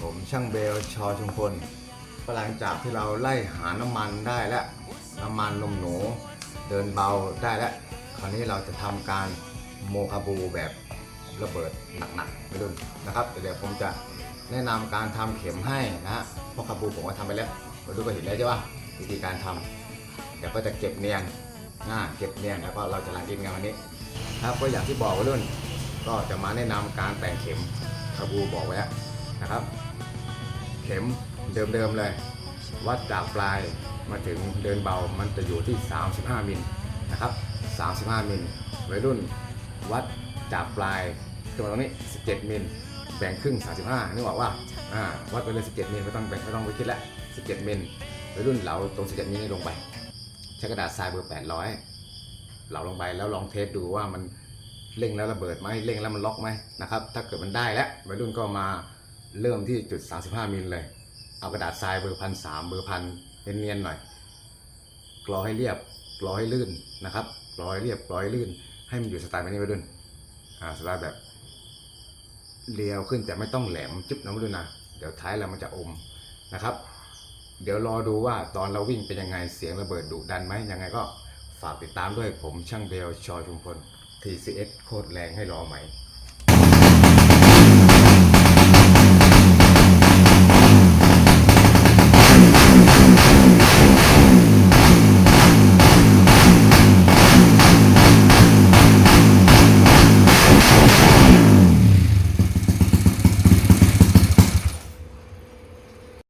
ผมช่างเบลชอชมพลก็หลังจากที่เราไล่หาน้ำมันได้แล้ว น้ำมันนมหนูเดินเบาได้แล้ว คราวนี้เราจะทำการโมคาบูแบบระเบิดหนักๆไปรุ่นนะครับเดี๋ยวผมจะแนะนำการทำเข็มให้นะฮะเพราะคาบูผมก็ทำไปแล้วมาดูก็เห็นแล้วใช่ปะวิธีการทำเดี๋ยวก็จะเก็บเนียนนะเก็บเนียนแล้วก็เราจะลังกินกันวันนี้ครับก็อย่างที่บอกไว้รุ่น ก็จะมาแนะนำการแต่งเข็มคาบูบอกไว้แล้ว นะครับ เข็มเดิมๆเลย วัดจากปลายมาถึงเดินเบามันจะอยู่ที่ 35มิลนะครับ 35มิลวัยรุ่นวัดจากปลายขึ้นมาตรงนี้ 17มิลแบ่งครึ่ง 35นึกออกว่าอ่าวัดไปเลย 17มิลไม่ต้องแบ่งไม่ต้องไปคิดแล้ว17มิลวัยรุ่นเหลาตรง 17มิลนี่ลงไปใช้กระดาษทรายเบอร์800เหลาลงไปแล้วลองเทสดูว่ามันเร่งแล้วระเบิดไหมเร่งแล้วมันล็อกไหมนะครับ ถ้าเกิดมันได้แล้ววัยรุ่นก็มา เริ่มที่จุด 35 มิลเลย เอากระดาษทรายเบอร์พันสามเบอร์พันเนียนๆหน่อยกรอให้เรียบกรอให้ลื่นนะครับกรอให้เรียบกรอให้ลื่น ให้มันอยู่สไตล์แบบนี้ไปด้วยอ่าสไตล์แบบเรียวขึ้นแต่ไม่ต้องแหลมจุ๊บนะไปด้วยนะ เดี๋ยวท้ายเรามันจะอมนะครับ เดี๋ยวรอดูว่าตอนเราวิ่งเป็นยังไงเสียงระเบิดดุดันไหมยังไงก็ฝากติดตามด้วยผมช่างเบลชอชุมพล TCS โคตรแรงให้รอไหม